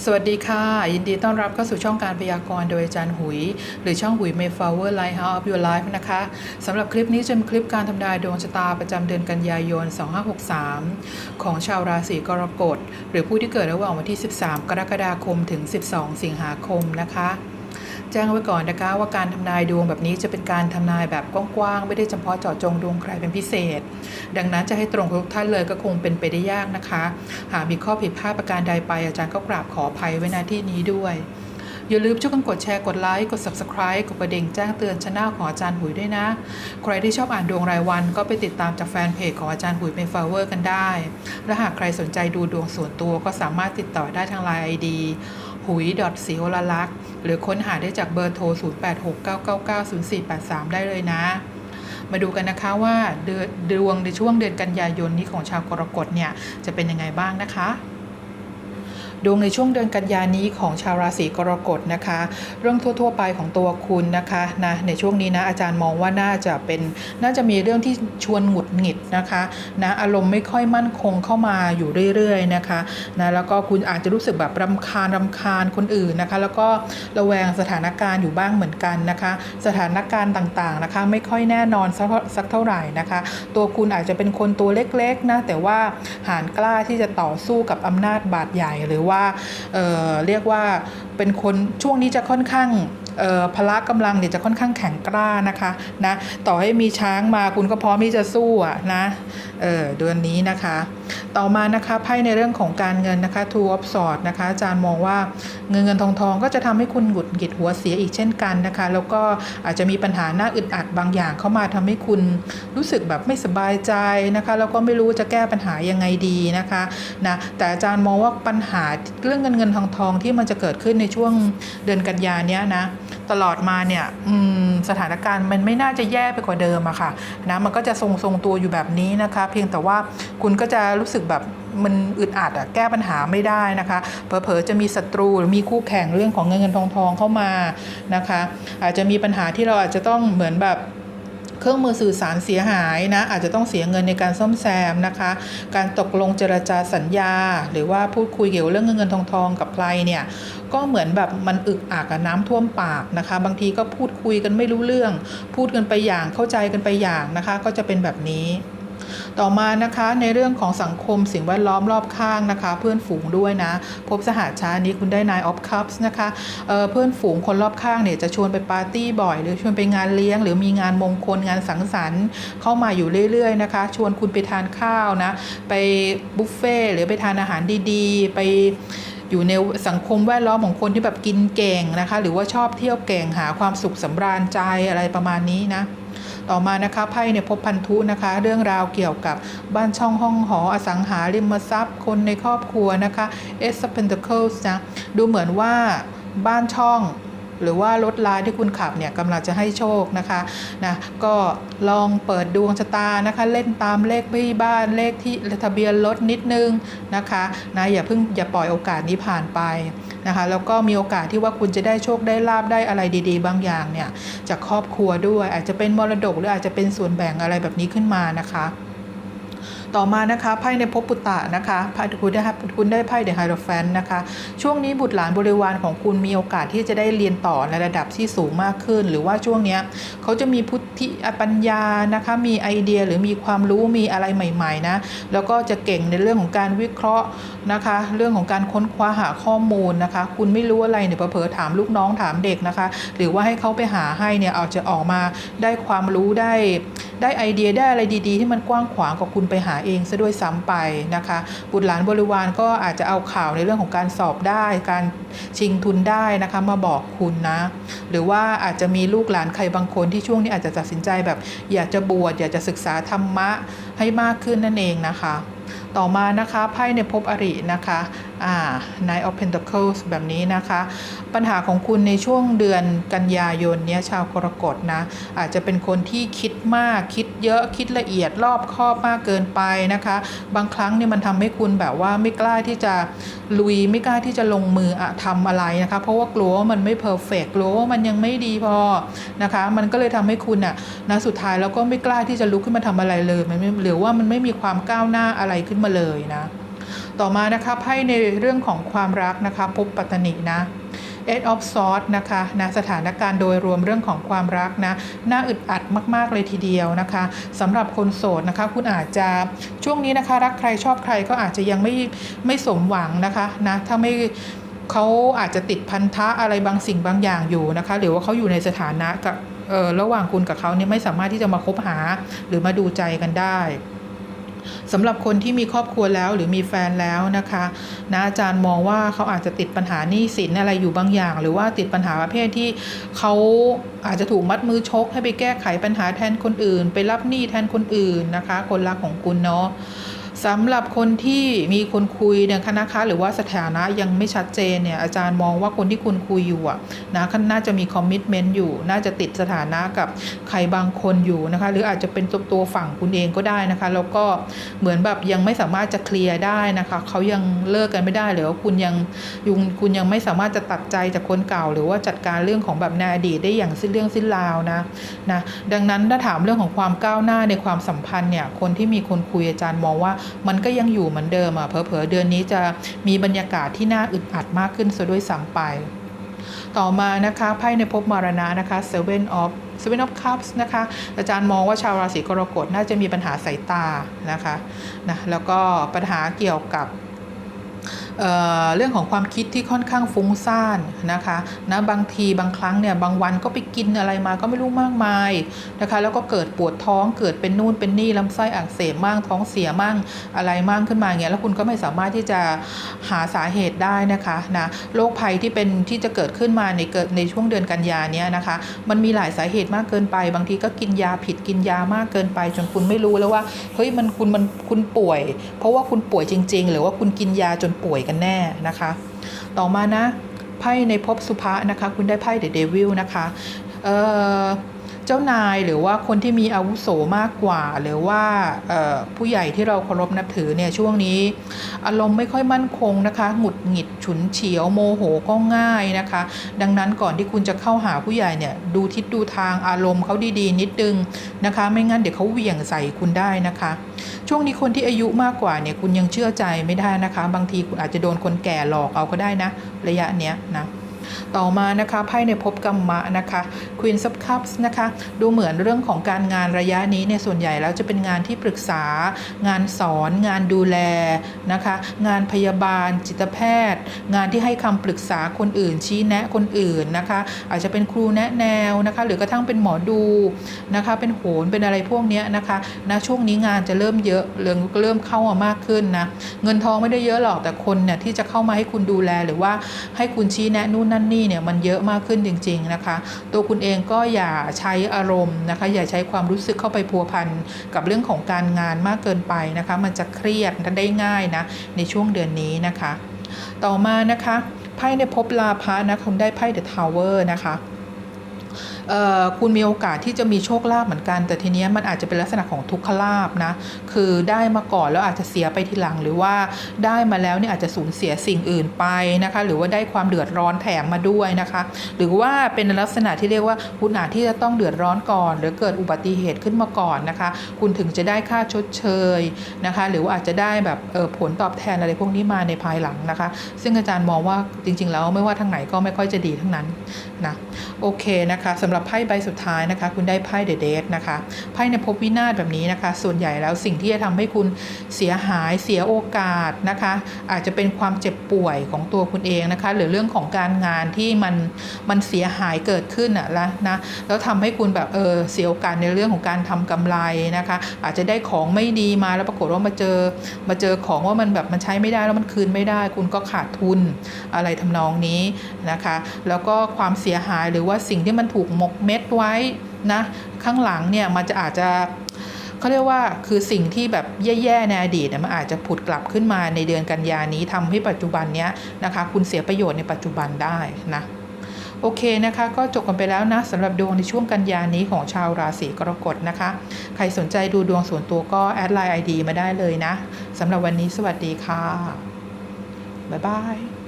สวัสดีค่ะ ยินดีต้อนรับเข้าสู่ช่องการพยากรณ์โดยอาจารย์หุย หรือช่องหุย Mayflower Lighthouse of Your Life นะคะสำหรับคลิปนี้จะเป็นคลิปการทำนายดวงชะตาประจำเดือนกันยายน 2563 ของชาวราศีกรกฎ หรือผู้ที่เกิดระหว่างวันที่ 13 กรกฎาคมถึง 12 สิงหาคมนะคะ แจ้งไว้ก่อนนะคะ ว่าการทำนายดวงแบบนี้จะเป็นการทำนายแบบกว้างๆ ไม่ได้เฉพาะเจาะจงดวงใครเป็นพิเศษ ดังนั้นจะให้ตรงกับทุกท่านเลยก็คงเป็นไปได้ยากนะคะ หากมีข้อผิดพลาดประการใดไป อาจารย์ก็กราบขออภัยไว้ณที่นี้ด้วยอย่าลืมช่วยกันกดแชร์กดไลค์กด subscribe กดกระดิ่งแจ้งเตือนช anel ของอาจารย์หุยด้วยนะ ใครที่ชอบอ่านดวงรายวัน ก็ไปติดตามจากแฟนเพจของอาจารย์หุยเป็นฟาเวอร์กันได้ และหากใครสนใจดูดวงส่วนตัวก็สามารถติดต่อได้ทางไลน์ ID หุยสีโอลลักษ หรือค้นหาได้จากเบอร์โทร 0869990483 ได้เลยนะ มาดูกันนะคะว่าดดวงในช่วงเดือนกันยายนนี้ของชาวกรกฎเนี่ยจะเป็นยังไงบ้างนะคะ ดวงในช่วงเดือนกันยานี้ของชาวราศีกรกฎนะคะ เรื่องทั่ว ๆ ไปของตัวคุณนะคะนะในช่วงนี้นะอาจารย์มองว่าน่าจะเป็นน่าจะมีเรื่องที่ชวนหงุดหงิดนะคะนะอารมณ์ไม่ค่อยมั่นคงเข้ามาอยู่เรื่อยๆนะคะนะแล้วก็คุณอาจจะรู้สึกแบบรำคาญรำคาญคนอื่นนะคะ แล้วก็ระแวงสถานการณ์อยู่บ้างเหมือนกันนะคะ สถานการณ์ต่างๆนะคะ ไม่ค่อยแน่นอนสักสักเท่าไหร่นะคะ ตัวคุณอาจจะเป็นคนตัวเล็กๆนะแต่ว่าหานกล้าที่จะต่อสู้กับอำนาจบาดใหญ่หรือว่าว่าเรียกว่าเป็นคนช่วงนี้จะค่อนข้าง พละกำลังเนี่ยจะค่อนข้างแข็งกล้านะคะนะต่อให้มีช้างมาคุณก็พร้อมที่จะสู้อะนะเออเดือนนี้นะคะ ต่อมานะคะไพ่ในเรื่องของการเงินนะคะ two of swords นะคะอาจารย์มองว่าเงินเงินทองทองก็จะทำให้คุณหงุดหงิดหัวเสียอีกเช่นกันนะคะ แล้วก็อาจจะมีปัญหาหน้าอึดอัดบางอย่างเข้ามาทำให้คุณรู้สึกแบบไม่สบายใจนะคะแล้วก็ไม่รู้จะแก้ปัญหายังไงดีนะคะนะแต่อาจารย์มองว่าปัญหาเรื่องเงินเงินทองทองที่มันจะเกิดขึ้นในช่วงเดือนกันยานี้นะตลอดมาเนี่ยสถานการณ์มันไม่น่าจะแย่ไปกว่าเดิมอะค่ะนะมันก็จะทรงทรงตัวอยู่แบบนี้นะคะ เพียงแต่ว่าคุณก็จะรู้สึกแบบมันอึดอัดอะแก้ปัญหาไม่ได้นะคะเผลอๆจะมีศัตรูหรือมีคู่แข่งเรื่องของเงินเงินทองทองเข้ามานะคะ อาจจะมีปัญหาที่เราอาจจะต้องเหมือนแบบ เครื่องมือสื่อสารเสียหายนะอาจจะต้องเสียเงินในการซ่อมแซมนะคะ การตกลงเจรจาสัญญา หรือว่าพูดคุยเกี่ยวกับเรื่องเงินเงินทองทองกับใครเนี่ยก็เหมือนแบบมันอึกอักน้ำท่วมปากนะคะ บางทีก็พูดคุยกันไม่รู้เรื่อง พูดกันไปอย่างเข้าใจกันไปอย่างนะคะ ก็จะเป็นแบบนี้ ต่อมานะคะในเรื่องของสังคมสิ่งแวดล้อมรอบข้างนะคะ เพื่อนฝูงด้วยนะ พบสหาชานี้คุณได้ Nine of Cups นะคะเเพื่อนฝูงคนรอบข้างเนี่ยจะชวนไปปาร์ตี้บ่อย หรือชวนไปงานเลี้ยง หรือมีงานมงคลงานสังสรรค์เข้ามาอยู่เรื่อยๆนะคะ ชวนคุณไปทานข้าวนะ ไปบุฟเฟ่หรือไปทานอาหารดีๆ ไปอยู่ในสังคมแวดล้อมของคนที่แบบกินเก่งนะคะ หรือว่าชอบเที่ยวเก่งหาความสุขสำราญใจอะไรประมาณนี้นะ ต่อมานะคะไพ่เนี่ยพบพันธุนะคะ เรื่องราวเกี่ยวกับบ้านช่องห้องหออสังหาริมทรัพย์ คนในครอบครัวนะคะ Ace of Pentacles นะดูเหมือนว่าบ้านช่องหรือว่ารถลายที่คุณขับเนี่ยกำลังจะให้โชคนะคะนะก็ลองเปิดดวงชะตานะคะ เล่นตามเลขที่บ้านเลขที่ทะเบียนรถนิดนึงนะคะนะอย่าเพิ่งอย่าปล่อยโอกาสนี้ผ่านไป นะคะแล้วก็มีโอกาสที่ว่าคุณจะได้โชคได้ลาบได้อะไรดีๆ บางอย่างเนี่ยจากครอบครัวด้วย อาจจะเป็นมรดกหรืออาจจะเป็นส่วนแบ่งอะไรแบบนี้ขึ้นมานะคะ ต่อมานะคะไพ่ในภพปุตตะนะคะไพ่คุณได้คุณได้ไพ่เดอะไฮโรแฟนนะคะ ช่วงนี้บุตรหลานบริวารของคุณมีโอกาสที่จะได้เรียนต่อในระดับที่สูงมากขึ้น หรือว่าช่วงนี้เขาจะมีพุทธิปัญญานะคะมีไอเดียหรือมีความรู้มีอะไรใหม่ๆนะแล้วก็จะเก่งในเรื่องของการวิเคราะห์นะคะ เรื่องของการค้นคว้าหาข้อมูลนะคะ คุณไม่รู้อะไรเนี่ยเผลอถามลูกน้องถามเด็กนะคะ หรือว่าให้เขาไปหาให้เนี่ยอาจจะออกมาได้ความรู้ได้ ได้ไอเดียได้อะไรดีๆ ที่มันกว้างขวางกว่าคุณไปหาเองซะด้วยซ้ำไปนะคะ บุตรหลานบริวารก็อาจจะเอาข่าวในเรื่องของการสอบได้ การชิงทุนได้นะคะมาบอกคุณนะ หรือว่าอาจจะมีลูกหลานใครบางคนที่ช่วงนี้อาจจะตัดสินใจแบบ อยากจะบวชอยากจะศึกษาธรรมะให้มากขึ้นนั่นเองนะคะ ต่อมานะคะไพ่ในภพอรินะคะอ่า Nine of Pentacles แบบนี้นะคะ ปัญหาของคุณในช่วงเดือนกันยายนเนี้ยชาวกรกฎนะ อาจจะเป็นคนที่คิดมากคิด เยอะคิดละเอียดรอบคอบมากเกินไปนะคะ บางครั้งเนี่ยมันทำให้คุณแบบว่าไม่กล้าที่จะลุยไม่กล้าที่จะลงมืออะทำอะไรนะคะ เพราะว่ากลัวว่ามันไม่เพอร์เฟกกลัวว่ามันยังไม่ดีพอนะคะ มันก็เลยทำให้คุณน่ะนะสุดท้ายแล้วก็ไม่กล้าที่จะลุกขึ้นมาทำอะไรเลยมันหรือว่ามันไม่มีความก้าวหน้าอะไรขึ้นมาเลยนะ ต่อมานะคะไพ่ในเรื่องของความรักนะคะ พบปัตตนินะ Eight of Swords นะคะนะสถานการณ์โดยรวมเรื่องของความรักนะน่าอึดอัดมาก ๆ เลยทีเดียวนะคะสำหรับคนโสดนะคะ คุณอาจจะช่วงนี้นะคะ รักใครชอบใครก็อาจจะยังไม่ไม่สมหวังนะคะนะถ้าไม่เขาอาจจะติดพันธะอะไรบางสิ่งบางอย่างอยู่นะคะ หรือว่าเขาอยู่ในสถานะกับระหว่างคุณกับเขาเนี่ยไม่สามารถที่จะมาคบหาหรือมาดูใจกันได้ สำหรับคนที่มีครอบครัวแล้วหรือมีแฟนแล้วนะคะนะอาจารย์มองว่าเขาอาจจะติดปัญหาหนี้สินอะไรอยู่บางอย่าง หรือว่าติดปัญหาประเภทที่เขาอาจจะถูกมัดมือชกให้ไปแก้ไขปัญหาแทนคนอื่น ไปรับหนี้แทนคนอื่นนะคะ คนรักของคุณเนาะ สำหรับคนที่มีคนคุยเนี่ยนะคะหรือว่าสถานะยังไม่ชัดเจนเนี่ยอาจารย์มองว่าคนที่คุณคุยอยู่อะนะน่าจะมีคอมมิชเมนต์อยู่ น่าจะติดสถานะกับใครบางคนอยู่นะคะ หรืออาจจะเป็นตัวตัวฝั่งคุณเองก็ได้นะคะ แล้วก็เหมือนแบบยังไม่สามารถจะเคลียร์ได้นะคะเขายังเลิกกันไม่ได้หรือว่าคุณยังยุงคุณยังไม่สามารถจะตัดใจจากคนเก่า หรือว่าจัดการเรื่องของแบบในอดีตได้อย่างสิ้นเรื่องสิ้นราวนะนะดังนั้นถ้าถามเรื่องของความก้าวหน้าในความสัมพันธ์เนี่ยคนที่มีคนคุยอาจารย์มองว่ามันก็ยังอยู่เหมือนเดิมอะเผลอๆเดือนนี้จะมีบรรยากาศที่น่าอึดอัดมากขึ้นซะด้วยซ้ำไป ต่อมานะคะไพ่ในภพมรณะนะคะ Seven of Seven of Cups นะคะ อาจารย์มองว่าชาวราศีกรกฎน่าจะมีปัญหาสายตานะคะนะแล้วก็ปัญหาเกี่ยวกับ เเรื่องของความคิดที่ค่อนข้างฟุ้งซ่านนะคะนะบางทีบางครั้งเนี่ยบางวันก็ไปกินอะไรมาก็ไม่รู้มากมายนะคะแล้วก็เกิดปวดท้องเกิดเป็นนู่นเป็นนี่ลำไส้อักเสบมั่งท้องเสียมั่งอะไรมั่งขึ้นมาเงี้ยแล้วคุณก็ไม่สามารถที่จะ หาสาเหตุได้นะคะนะโรคภัยที่เป็นที่จะเกิดขึ้นมาในเกิดในช่วงเดือนกันยาเนี้ยนะคะ มันมีหลายสาเหตุมากเกินไป บางทีก็กินยาผิดกินยามากเกินไป จนคุณไม่รู้แล้วว่าเฮ้ยมันคุณมันคุณป่วย เพราะว่าคุณป่วยจริง ๆ หรือว่าคุณกินยาจนป่วยกันแน่นะคะ ต่อมานะไพ่ในภพสุภะนะคะ คุณได้ไพ่เดอะเดวิลนะคะเอ่อ เจ้านายหรือว่าคนที่มีอาวุโสมากกว่า หรือว่าผู้ใหญ่ที่เราเคารพนับถือเนี่ยช่วงนี้ อารมณ์ไม่ค่อยมั่นคงนะคะ หงุดหงิดฉุนเฉียวโมโหก็ง่ายนะคะ ดังนั้นก่อนที่คุณจะเข้าหาผู้ใหญ่เนี่ยดูทิศดูทางอารมณ์เขาดีๆ นิดนึงนะคะ ไม่งั้นเดี๋ยวเขาเหวี่ยงใส่คุณได้นะคะ ช่วงนี้คนที่อายุมากกว่าเนี่ยคุณยังเชื่อใจไม่ได้นะคะ บางทีคุณอาจจะโดนคนแก่หลอกเอาก็ได้นะระยะเนี้ยนะ ต่อมานะคะไพ่ในภพกรรมะนะคะ Queen of Cups นะคะดูเหมือนเรื่องของการงานระยะนี้เนี่ยส่วนใหญ่แล้วจะเป็นงานที่ปรึกษา งานสอน งานดูแลนะคะงานพยาบาลจิตแพทย์ งานที่ให้คำปรึกษาคนอื่น ชี้แนะคนอื่นนะคะ อาจจะเป็นครูแนะแนวนะคะหรือกระทั่งเป็นหมอดูนะคะเป็นโหนเป็นอะไรพวกนี้นะคะนะช่วงนี้งานจะเริ่มเยอะเริ่มเริ่มเข้ามามากขึ้นนะเงินทองไม่ได้เยอะหรอกแต่คนเนี่ยที่จะเข้ามาให้คุณดูแลหรือว่าให้คุณชี้แนะนู่นนั่นนี่เนี่ยมันเยอะมากขึ้นจริง ๆนะคะ ตัวคุณเองก็อย่าใช้อารมณ์นะคะ อย่าใช้ความรู้สึกเข้าไปพัวพันกับเรื่องของการงานมากเกินไปนะคะ มันจะเครียดได้ง่ายนะในช่วงเดือนนี้นะคะ ต่อมานะคะไพ่ในภพลาภะนะคุณได้ไพ่เดอะทาวเวอร์นะคะคุณมีโอกาสที่จะมีโชคลาภเหมือนกัน แต่ทีเนี้ยมันอาจจะเป็นลักษณะของทุกขลาภนะคือได้มาก่อนแล้วอาจจะเสียไปทีหลังหรือว่าได้มาแล้วเนี่ยอาจจะสูญเสียสิ่งอื่นไปนะคะ หรือว่าได้ความเดือดร้อนแถมมาด้วยนะคะ หรือว่าเป็นลักษณะที่เรียกว่าคุณอาจที่จะต้องเดือดร้อนก่อน หรือเกิดอุบัติเหตุขึ้นมาก่อนนะคะ คุณถึงจะได้ค่าชดเชยนะคะ หรือว่าอาจจะได้แบบผลตอบแทนอะไรพวกนี้มาในภายหลังนะคะ ซึ่งอาจารย์มองว่าจริง ๆ แล้วไม่ว่าทางไหนก็ไม่ค่อยจะดีทั้งนั้นนะโอเคนะคะสำหรับไพ่ใบสุดท้ายนะคะ คุณได้ไพ่เดอะเดทนะคะไพ่ในภพวินาศแบบนี้นะคะ ส่วนใหญ่แล้วสิ่งที่จะทำให้คุณเสียหายเสียโอกาสนะคะ อาจจะเป็นความเจ็บป่วยของตัวคุณเองนะคะ หรือเรื่องของการงานที่มันมันเสียหายเกิดขึ้นอะล้วนะแล้วทำให้คุณแบบเออเสียโอกาสในเรื่องของการทำกำไรนะคะ อาจจะได้ของไม่ดีมาแล้วปรากฏว่ามาเจอมาเจอของว่ามันแบบมันใช้ไม่ได้แล้วมันคืนไม่ได้ คุณก็ขาดทุนอะไรทำนองนี้นะคะ แล้วก็ความเสียหายหรือว่าสิ่งที่มันถูกมกเม็ดไว้นะข้างหลังเนี่ยมันจะอาจจะเขาเรียกว่าคือสิ่งที่แบบแย่ๆในอดีตเนี่ยมันอาจจะผุดกลับขึ้นมาในเดือนกันยานี้ทำให้ปัจจุบันเนี้ยนะคะ คุณเสียประโยชน์ในปัจจุบันได้นะโอเคนะคะ ก็จบกันไปแล้วนะสำหรับดวงในช่วงกันยานี้ของชาวราศีกรกฎนะคะ ใครสนใจดูดวงส่วนตัวก็แอดไลน์ ID มาได้เลยนะสำหรับวันนี้สวัสดีค่ะ บ๊ายบาย